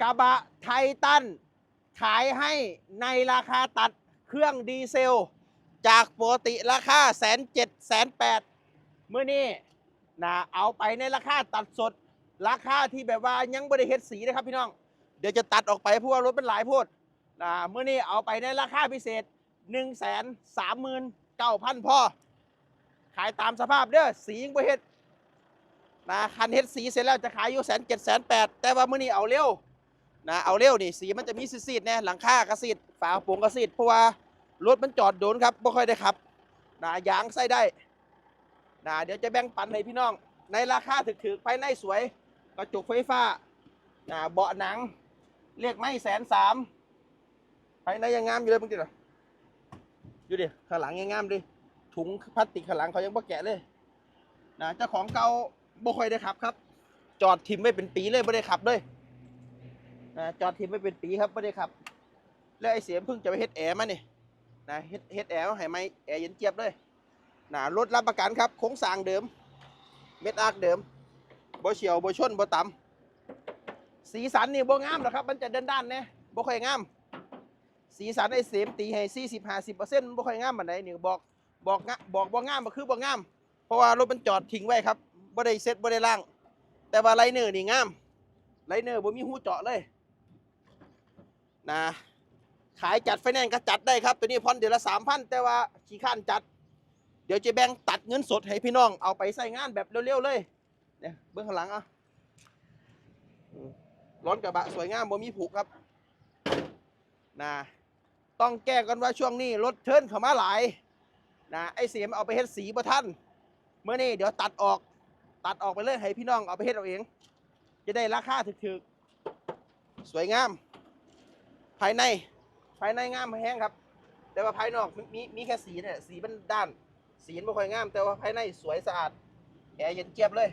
กระบะไททันขายให้ในราคาตัดเครื่องดีเซล จากปกติราคาแสนเจ็ดแสนแปดเมื่อนี้นะเอาไปในราคาตัดสด ราคาที่แบบว่ายังบริเฮ็ดสีนะครับพี่น้อง เดี๋ยวจะตัดออกไปเพราะว่ารถมันหลายโพดนะเมื่อนี้เอาไปในราคาพิเศษ1 3 9 0 0 0พ่อ ขายตามสภาพเด้อสียังบ่เฮ็ดนะคันเฮ็ดสีเสร็จแล้วจะขายอยู่แสนเจ็ดแสนแปดแต่ว่าเมื้อนี้เอาเร็ว นะเอาเร็วนี่สีมันจะมีซีดๆแน่หลังคากระซีดฝาโปร่งกระซีดเพราะว่ารถมันจอดโดนครับบ่ค่อยได้ขับนะยางใส่ได้นะเดี๋ยวจะแบ่งปันให้พี่น้อง ในราคาถึกๆภายในสวย กระจกไฟฟ้านะเบาะหนัง เรียกไม่แสนสามภายในยังงามอยู่เลยมึงดิเหรออยู่ดิข้างหลังยังงามดิถุงพลาสติกข้างหลังเขายังบ่แกะเลยนะเจ้าของเก่าบ่ค่อยได้ขับครับ จอดทิมไม่เป็นปีเลยไม่ได้ขับเลย นะจอดทิมไม่เป็นปีครับไม่ได้ขับ แล้วไอเสียมเพิ่งจะไปเฮ็ดแอร์มานี่นะเฮ็ดเฮ็ดแอร์ให้ไหมแอร์เย็นเจี๊ยบเลยนะรถรับประกันครับโครงสางเดิม เม็ดอาร์กเดิมบ่เฉียวบ่ชนบ่ต่ำสีสันนี่บ่งามหรอครับ มันจะเดินด้านเนี่ยบ่ค่อยงาม สีสันไอเสียมตีให้40 50เปอร์เซ็นต์บ่ค่อยงามปานใดนี่บอกบอกงะบอกบ่งามก็คือบ่งาม เพราะว่ารถมันจอดทิ้งไว้ครับบ่ได้เซ็ตบ่ได้ล่าง แต่ว่าไลเนอร์นี่งามไลเนอร์บ่มีหูเจาะเลย นะขายจัดไฟแนนซ์ก็จัดได้ครับ ตัวนี้ผ่อนเดือนละ3,000แต่ว่าขี้ข้านจัด เดี๋ยวจะแบ่งตัดเงินสดให้พี่น้องเอาไปใส่งานแบบเร็วๆเลยเนี่ยเบื้องข้างหลังอะร้อนกระบะสวยงามบ่มีผุครับนะต้องแก้กันว่าช่วงนี้รถเทินเข้ามาหลายนะไอเสียมเอาไปเฮ็ดสีบ่ท่านเมื่อนี้เดี๋ยวตัดออกตัดออกไปเลยให้พี่น้องเอาไปเฮ็ดเอาเอง จะได้ราคาถึกๆ สวยงาม ภายในภายในงามแห้งครับ แต่ว่าภายนอกมีมีแค่สีเนี่ยสีมันด้าน สีมันไม่ค่อยงาม แต่ว่าภายในสวยสะอาดแอร์เย็นเจี๊ยบเลย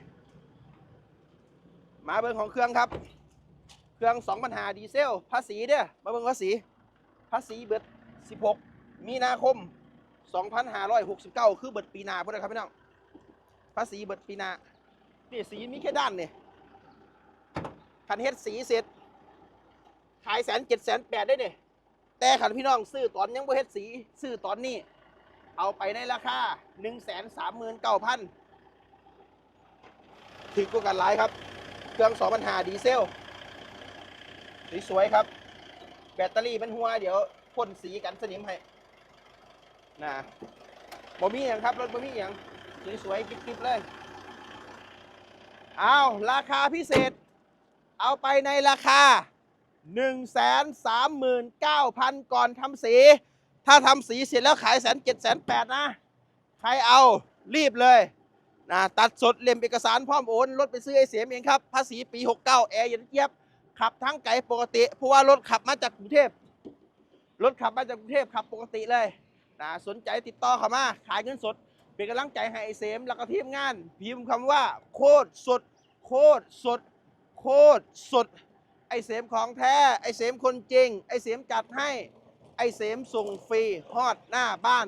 มาเบิ่งของเครื่องครับ เครื่อง2ปัญหาดีเซล ภาษีเด้อมาเบิ่งภาษี ภาษีเบิด 16 มีนาคม 2,569 คือเบิดปีนาพุ่นนะครับพี่น้องภาษีเบิดปีนานี่สีมีแค่ด้านเนี่ยคันเฮ็ดสีเสร็จ ขายแสนเจ็ดแสนแปดได้เนี่ยแต่คันพี่น้องซื้อตอนยังบ่เฮ็ดสีซื้อตอนนี้ เอาไปในราคา1 3 9 0 0 0ถึงกว่นเก้ากันหลายครับ เครื่อง2 0 0 5ดีเซลสวยๆครับ แบตเตอรี่มันหัว เดี๋ยวพ่นสีกันสนิมให้นะบ่มีอย่างครับ รถบ่มีอย่างสวยๆกิ๊บๆเลยเอาราคาพิเศษ เอาไปในราคา 139,000 ก่อนทำสี ถ้าทำสีเสร็จแล้วขายแสนเจ็ดแสนแปดนะ ใครเอารีบเลยนะตัดสดเล่มเอกสารพร้อมโอนรถไปซื้อไอเสียมเองครับ ภาษีปี 69 แอร์เย็นเจี๊ยบ ขับทั้งไกลปกติ เพราะว่ารถขับมาจากกรุงเทพรถขับมาจากกรุงเทพขับปกติเลยนะสนใจติดต่อเข้ามา ขายเงินสด เป็นกำลังใจให้ไอเสียมแล้วก็ทีมงาน พิมพ์คำว่า โคตรสด โคตรสด โคตรสด เสมของแท้ ไอเสมคนจริง ไอเสมจัดให้ ไอเสมส่งฟรีฮอดหน้าบ้าน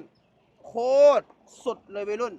โคตรสุดเลยวัยรุ่น